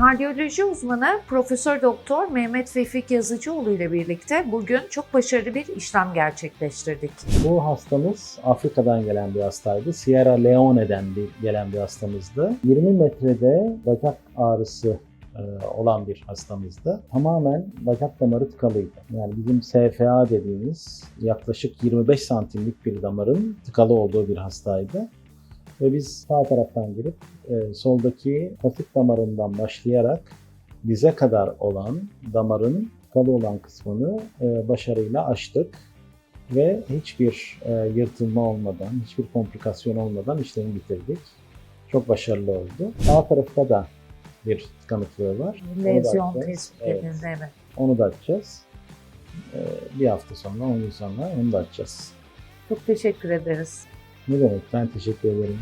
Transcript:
Kardiyoloji uzmanı Profesör Doktor Mehmet Vefik Yazıcıoğlu ile birlikte bugün çok başarılı bir işlem gerçekleştirdik. Bu hastamız Afrika'dan gelen bir hastaydı. Sierra Leone'den bir, gelen bir hastamızdı. 20 metrede bacak ağrısı e, olan bir hastamızdı. Tamamen bacak damarı tıkalıydı. Yani bizim SFA dediğimiz yaklaşık 25 santimlik bir damarın tıkalı olduğu bir hastaydı. Ve biz sağ taraftan girip e, soldaki pasif damarından başlayarak dize kadar olan damarın tıkalı olan kısmını e, başarıyla açtık ve hiçbir e, yırtılma olmadan, hiçbir komplikasyon olmadan işlemi bitirdik. Çok başarılı oldu. Sağ tarafta da bir tıkanıklığı var. Lezyon tespit Evet. edildi. Evet. Onu da açacağız. E, bir hafta sonra, 10 gün sonra onu da açacağız. Çok teşekkür ederiz. Ne demek? Ben teşekkür ederim.